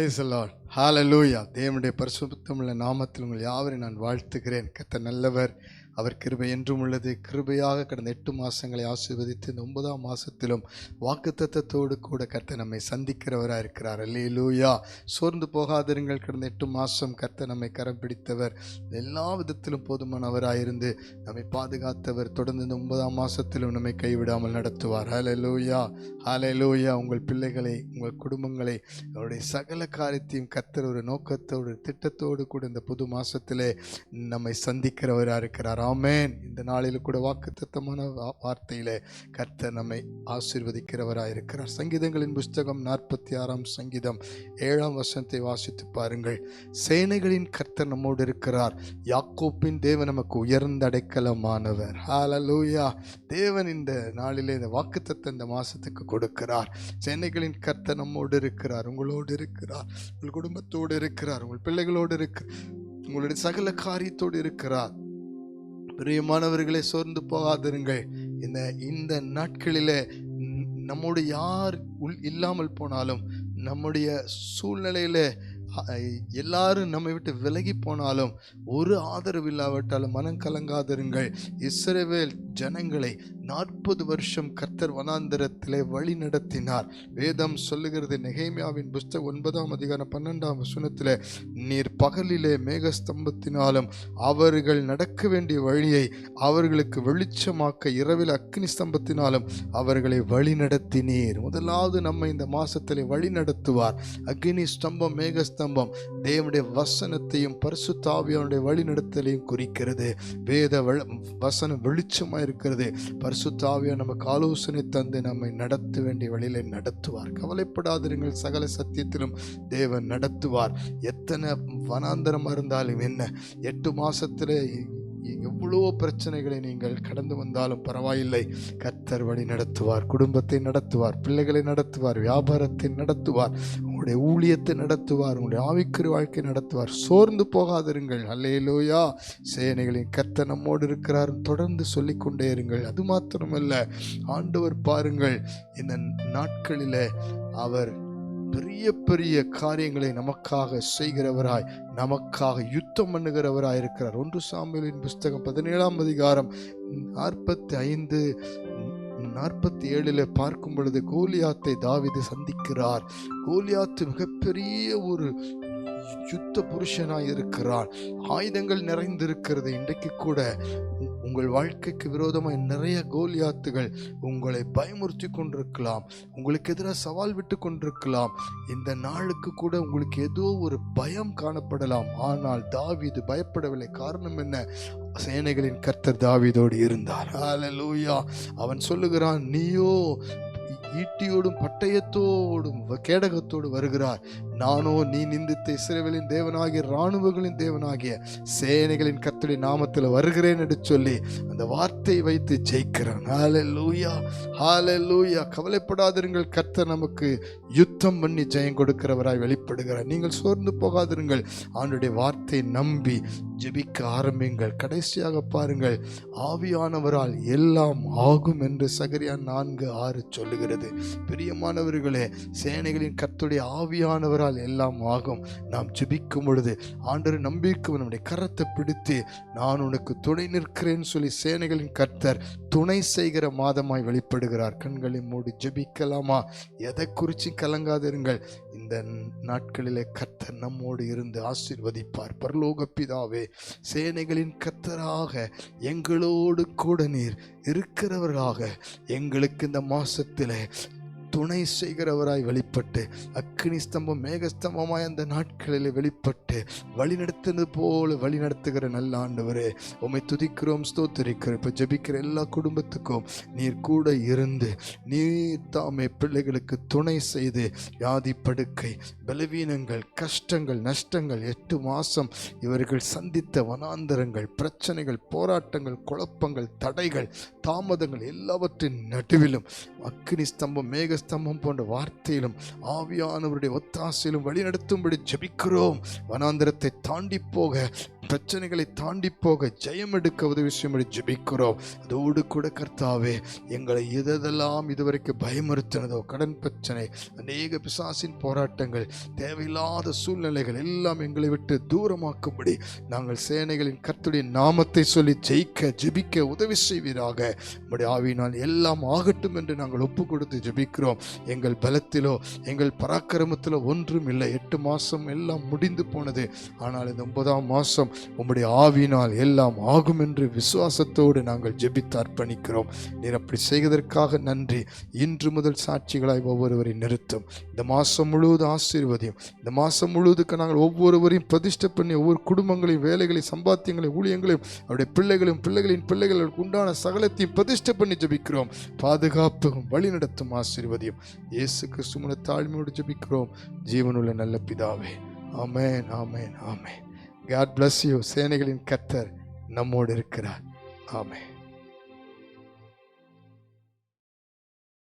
Price Lord ஹalleluya தேவனுடைய பரிசுத்தமுள்ள நாமத்தில் உங்கள் யாவரையும் நான் வாழ்த்துகிறேன். கத்த நல்லவர். அவர் கிருபை என்றும் உள்ளது. கிருபையாக கடந்த எட்டு மாதங்களை ஆசீர்வதித்து இந்த ஒன்பதாம் மாதத்திலும் வாக்குத்தத்தோடு கூட கர்த்த நம்மை சந்திக்கிறவராக இருக்கிறார். அல்லேலூயா. சோர்ந்து போகாதிருங்கள். கடந்த எட்டு மாதம் கர்த்த நம்மை கரம் பிடித்தவர். எல்லா விதத்திலும் போதுமானவராயிருந்து நம்மை பாதுகாத்தவர். தொடர்ந்து இந்த ஒன்பதாம் மாதத்திலும் நம்மை கைவிடாமல் நடத்துவார். ஹலலூயா ஹலலூயா உங்கள் பிள்ளைகளை உங்கள் குடும்பங்களை அவருடைய சகல காரியத்தையும் கர்த்தர் ஒரு நோக்கத்தோடு திட்டத்தோடு கூட இந்த புது மாதத்திலே நம்மை சந்திக்கிறவராக இருக்கிறார். ஆமேன். இந்த நாளில் கூட வாக்குத்தத்தமான வா- வார்த்தையிலே கர்த்தர் நம்மை ஆசிர்வதிக்கிறவராக இருக்கிறார் சங்கீதங்களின் புஸ்தகம் நாற்பத்தி ஆறாம் சங்கீதம் ஏழாம் வசனத்தை வாசித்து பாருங்கள். சேனைகளின் கர்த்தர் நம்மோடு இருக்கிறார். யாக்கோப்பின் தேவன் நமக்கு உயர்ந்த அடைக்கலமானவர். ஹாலலூயா தேவன் இந்த நாளிலே இந்த வாக்குத்தத்தம் இந்த மாசத்துக்கு கொடுக்கிறார். சேனைகளின் கர்த்தர் நம்மோடு இருக்கிறார். உங்களோடு இருக்கிறார். உங்கள் குடும்பத்தோடு இருக்கிறார். உங்கள் பிள்ளைகளோடு இருக்கு உங்களுடைய சகல காரியத்தோடு இருக்கிறார். பிரியமானவர்களே சோர்ந்து போகாதிருங்கள். இந்த இந்த நாட்களில் நம்முடைய நம்மோடு யார் உள் இல்லாமல் போனாலும் நம்முடைய சூழ்நிலையில் எல்லாரும் நம்மை விட்டு விலகி போனாலும் ஒரு ஆதரவு இல்லாவிட்டாலும் மனம் கலங்காதிருங்கள். இஸ்ரேவேல் ஜனங்களை நாற்பது வருஷம் கர்த்தர் வனாந்திரத்திலே வழி நடத்தினார். வேதம் சொல்லுகிறது நெகைமியாவின் புஸ்தகம் ஒன்பதாம் அதிகாரம் பன்னெண்டாம் வசனத்தில் நீர் பகலிலே மேகஸ்தம்பத்தினாலும் அவர்கள் நடக்க வேண்டிய வழியை அவர்களுக்கு வெளிச்சமாக்க இரவில் அக்னி ஸ்தம்பத்தினாலும் அவர்களை வழி நடத்தினீர். முதலாவது நம்ம இந்த மாசத்திலே வழி நடத்துவார். அக்னி ஸ்தம்பம் மேகஸ்தம்பம் தேவனுடைய வசனத்தையும் பரிசுத்தாவியானுடைய வழி நடத்தலையும் குறிக்கிறது. வேத வழ- வசனம் வெளிச்சமாக இருக்கிறது. பரிசுத்தாவியா நமக்கு ஆலோசனை தந்து நம்மை நடத்த வேண்டிய வழியில நடத்துவார். கவலைப்படாதிருங்கள் சகல சத்தியத்திலும் தேவன் நடத்துவார். எத்தனை வனாந்தரமாக இருந்தாலும் என்ன எட்டு மாதத்தில் எவ்வளோ பிரச்சனைகளை நீங்கள் கடந்து வந்தாலும் பரவாயில்லை. கத்தர் வழி நடத்துவார் குடும்பத்தை நடத்துவார் பிள்ளைகளை நடத்துவார் வியாபாரத்தை நடத்துவார் உங்களுடைய ஊழியத்தை நடத்துவார் உங்களுடைய ஆவிக்குறி வாழ்க்கை நடத்துவார். சோர்ந்து போகாதிருங்கள். அல்லையிலோயா சேனைகளின் கத்தர் நம்மோடு இருக்கிறார் தொடர்ந்து சொல்லிக்கொண்டே இருங்கள். அது மாத்திரமல்ல. ஆண்டவர் பாருங்கள். இந்த நாட்களில் அவர் பெரிய பெரிய காரியங்களை நமக்காக செய்கிறவராய் நமக்காக யுத்தம் பண்ணுகிறவராய் இருக்கிறார். ஒன்று சாமியலின் புஸ்தகம் பதினேழாம் அதிகாரம் நாற்பத்தி ஐந்து நாற்பத்தி ஏழில் பார்க்கும் பொழுது கோலியாத்தை தாவிது சந்திக்கிறார். கோலியாத்து மிகப்பெரிய ஒரு யுத்த புருஷனாய் இருக்கிறான். ஆயுதங்கள் நிறைந்திருக்கிறது. இன்றைக்கு கூட உங்கள் வாழ்க்கைக்கு விரோதமாக நிறைய கோலியாத்துகள் உங்களை பயமுறுத்தி கொண்டிருக்கலாம். உங்களுக்கு எதிராக சவால் விட்டு கொண்டிருக்கலாம். இந்த நாளுக்கு கூட உங்களுக்கு ஏதோ ஒரு பயம் காணப்படலாம். ஆனால் தாவிது பயப்படவில்லை. காரணம் என்ன? சேனைகளின் கர்த்தர் தாவீதோடு இருந்தார். லூயா அவன் சொல்லுகிறான் நீயோ ஈட்டியோடும் பட்டயத்தோடும் வ- கேடகத்தோடு வருகிறார். நானோ நீ நிந்தித்த இஸ்ரேவேலின் தேவனாகிய இராணுவங்களின் தேவனாகிய சேனைகளின் கர்த்தருடைய நாமத்தில் வருகிறேன் என்று சொல்லி அந்த வார்த்தையை வைத்து ஜெயிக்கிறான். ஹாலே லூயா ஹாலே லூயா கவலைப்படாதிருங்கள். கர்த்தர் நமக்கு யுத்தம் பண்ணி ஜெயம் கொடுக்கிறவராய் வெளிப்படுகிறார். நீங்கள் சோர்ந்து போகாதிருங்கள். ஆண்டுடைய வார்த்தை நம்பி ஜெபிக்க ஆரம்பிங்கள் கடைசியாக பாருங்கள் ஆவியானவரால் எல்லாம் ஆகும் என்று சகரியா நான்கு ஆறு சொல்லுகிறது. பிரியமானவர்களே சேனைகளின் கத்துடைய ஆவியானவரால் எல்லாம் ஆகும். நாம் ஜெபிக்கும் பொழுது ஆண்டவர் நம்பிக்கை நம்முடைய கரத்தை பிடித்து நான் உனக்கு துணை நிற்கிறேன்னு சொல்லி சேனைகளின் கர்த்தர் துணை செய்கிற மாதமாய் வெளிப்படுகிறார். கண்களை மூடி ஜெபிக்கலாமா? எதை குறித்து கலங்காதிருங்கள். இந்த நாட்களிலே கர்த்தர் நம்மோடு இருந்து ஆசிர்வதிப்பார். பரலோக பிதாவே சேனைகளின் கர்த்தராக எங்களோடு கூட நீர் இருக்கிறவராக எங்களுக்கு இந்த மாசத்திலே துணை செய்கிறவராய் வெளிப்பட்டு அக்னி ஸ்தம்பம் மேகஸ்தம்பமாய் அந்த நாட்களில் வெளிப்பட்டு வழிநடத்தினது போல வழிநடத்துகிற நல்ல ஆண்டவரே உம்மை துதிக்கிறோம் ஸ்தோத்தரிக்கிறோம். இப்போ ஜெபிக்கிற எல்லா குடும்பத்துக்கும் நீர் கூட இருந்து நீர் தாமே பிள்ளைகளுக்கு துணை செய்து வியாதி படுக்கை பலவீனங்கள் கஷ்டங்கள் நஷ்டங்கள் எட்டு மாதம் இவர்கள் சந்தித்த வனாந்தரங்கள் பிரச்சனைகள் போராட்டங்கள் குழப்பங்கள் தடைகள் தாமதங்கள் எல்லாவற்றின் நடுவிலும் அக்னி ஸ்தம்பம் ஸ்தம்பம் போன்ற வார்த்தையிலும் ஆவியானவருடைய ஒத்தாசையிலும் வழிநடத்தும்படி ஜபிக்கிறோம். வனாந்திரத்தை தாண்டி போக பிரச்சனைகளை தாண்டி போக ஜெயம் எடுக்க உதவி செய்யும்படி ஜெபிக்கிறோம். அதோடு கூட கர்த்தாவே எங்களை எதெல்லாம் இதுவரைக்கும் பயமுறுத்தினதோ கடன் பிரச்சனை அநேக பிசாசின் போராட்டங்கள் தேவையில்லாத சூழ்நிலைகள் எல்லாம் எங்களை விட்டு தூரமாக்கும்படி நாங்கள் சேனைகளின் கர்த்துடைய நாமத்தை சொல்லி ஜெயிக்க ஜெபிக்க உதவி செய்வீராக. நம்முடைய ஆவினால் எல்லாம் ஆகட்டும் என்று நாங்கள் ஒப்பு கொடுத்து ஜெபிக்கிறோம். எங்கள் பலத்திலோ எங்கள் பராக்கிரமத்திலோ ஒன்றும் இல்லை. எட்டு மாதம் எல்லாம் முடிந்து போனது. ஆனால் இந்த ஒன்பதாம் மாதம் உம்முடைய ஆவியினால் எல்லாம் ஆகும் என்று விசுவாசத்தோடு நாங்கள் ஜெபித்து அர்ப்பணிக்கிறோம். நீர் அப்படி செய்வதற்காக நன்றி. இன்று முதல் சாட்சிகளாய் ஒவ்வொருவரை நிறுத்தும். இந்த மாதம் முழுவதும் ஆசீர்வதியும். இந்த மாதம் முழுவதுக்கு நாங்கள் ஒவ்வொருவரையும் பிரதிஷ்டை பண்ணி ஒவ்வொரு குடும்பங்களையும் வேலைகளையும் சம்பாத்தியங்களையும் ஊழியங்களையும் அவருடைய பிள்ளைகளையும் பிள்ளைகளின் பிள்ளைகளுக்கு உண்டான சகலத்தையும் பிரதிஷ்டை பண்ணி ஜபிக்கிறோம். பாதுகாப்பும் வழிநடத்தும் ஆசீர்வதியும். இயேசு கிறிஸ்துவன தாழ்மையோடு ஜபிக்கிறோம். ஜீவனுள்ள நல்ல பிதாவே. ஆமேன் ஆமேன் ஆமேன். காட் பிளஸ் யூ சேனைகளின் கத்தர் நம்மோடு இருக்கிறார். ஆமே